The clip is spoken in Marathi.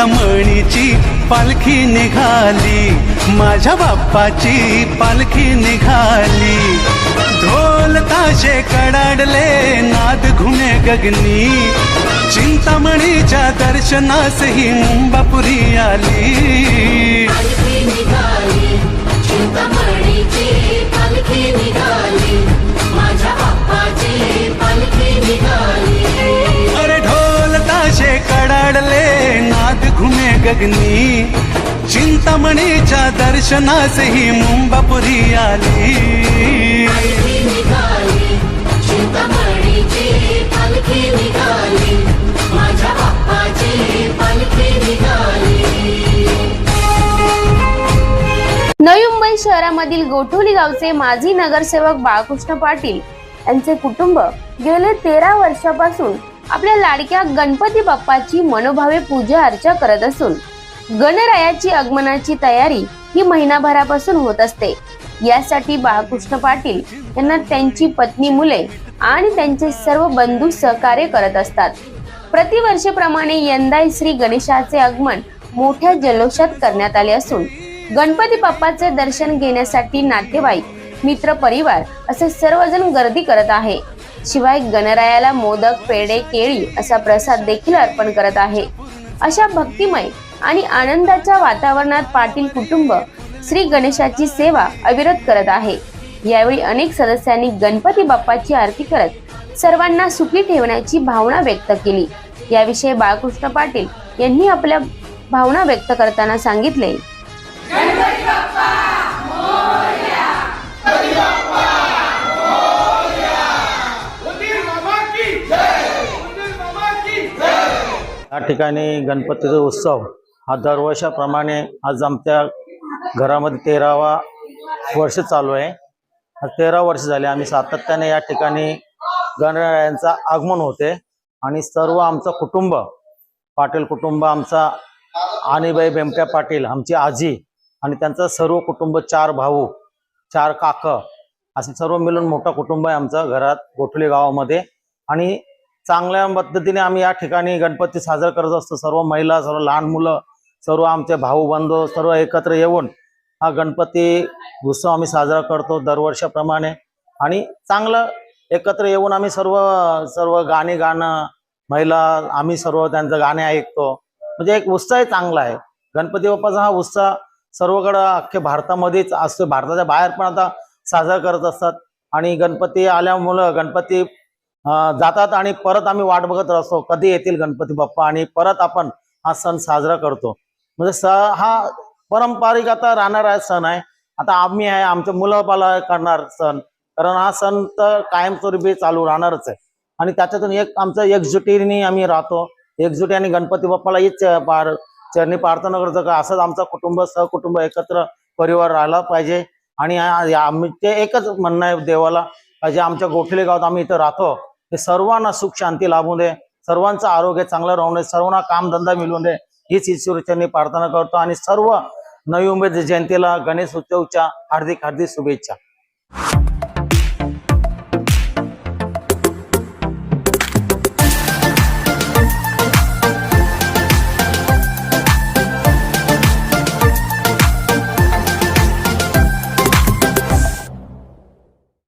चिंतामणीची पालखी निघाली. माझ्या बाप्पाची पालखी निघाली. ढोल ताशे कडाडले नाद घुमे गगनी. चिंतामणीच्या दर्शनास ही मुंबापुरी आली. चिंतामणीची गगनी. चिंतामणीच्या दर्शनास ही मुंबापुरी आली. नवी मुंबई शहरामधील गोठोली गावचे माजी नगरसेवक बाळकृष्ण पाटील यांचे कुटुंब गेले तेरा वर्षापासून आपल्या लाडक्या गणपती बाप्पाची मनोभावे पूजा अर्चा करत असून गणरायाची आगमनाची तयारी ही महिनाभरापासून होत असते. यासाठी बाळकृष्ण पाटील यांना त्यांची पत्नी मुले आणि त्यांचे सर्व बंधू सहकार्य करत असतात. प्रतिवर्षीप्रमाणे यंदा श्री गणेशाचे आगमन मोठ्या जल्लोषात करण्यात आले असून गणपती बाप्पाचे दर्शन घेण्यासाठी नातेवाईक मित्र परिवार असे सर्वजण गर्दी करत आहे. शिवाय गणरायाला मोदक पेढे केळी असा प्रसाद देखील अर्पण करत आहे. अशा भक्तिमय आणि आनंदाच्या वातावरणात पाटील कुटुंब श्री गणेशाची सेवा अविरत करत आहे. यावेळी अनेक सदस्यांनी गणपती बाप्पाची आरती करत सर्वांना सुखी ठेवण्याची भावना व्यक्त केली. याविषयी बाळकृष्ण पाटील यांनी आपल्या भावना व्यक्त करताना सांगितले. या ठिकाणी गणपतीचा उत्सव हा दरवर्षाप्रमाणे आज आमच्या घरामध्ये तेरावा वर्ष चालू आहे. तेरा वर्ष झाले. आम्ही सातत्याने या ठिकाणी गणरायांचा आगमन होते आणि सर्व आमचं कुटुंब पाटील कुटुंब आमचा आणीबाई बेमट्या पाटील आमची आजी आणि त्यांचं सर्व कुटुंब चार भाऊ चार काकं असे सर्व मिळून मोठं कुटुंब आहे आमचं घरात गोठले गावामध्ये. आणि चांगल्या पद्धतीने आम्ही या ठिकाणी गणपती साजरा करत असतो. सर्व महिला सर्व लहान मुलं सर्व आमचे भाऊ बंधू सर्व एकत्र येऊन हा गणपती उत्सव आम्ही साजरा करतो दरवर्षाप्रमाणे. आणि चांगलं एकत्र येऊन आम्ही सर्व सर्व गाणी गाणं महिला आम्ही सर्व त्यांचं गाणे ऐकतो. म्हणजे एक उत्साह चांगला आहे. गणपती बाप्पाचा हा उत्साह सर्वकडं अख्ख्या भारतामध्येच असतो. भारताच्या बाहेर पण आता साजरा करत असतात. आणि गणपती आल्यामुळं गणपती जातात आणि परत आम्ही वाट बघत असतो. कधी येतील गणपती बाप्पा? आणि परत आपण हा सण साजरा करतो. म्हणजे स हा पारंपरिक आता राहणारा सण आहे. आता आम्ही आहे आमच्या मुलं बाला करणार सण. कारण हा सण तर कायमस्वरूपी चालू राहणारच आहे. आणि त्याच्यातून एक आमचं एकजुटीने आम्ही राहतो. एकजुटी आणि गणपती बाप्पाला हीच पार चरणी प्रार्थना करतो का? असंच आमचं कुटुंब सहकुटुंब एकत्र परिवार राहिला पाहिजे. आणि आम्ही ते एकच म्हणणं आहे देवाला जे आमच्या गोठले गावात आम्ही इथं राहतो. हे सर्वांना सुख शांती लाभू दे. सर्वांचं आरोग्य चांगलं राहू दे. सर्वांना कामधंदा मिळवून दे. हीच ईश्वरचरणी प्रार्थना करतो. आणि सर्व नवी मुंबई जयंतीला गणेश उत्सवच्या हार्दिक हार्दिक शुभेच्छा.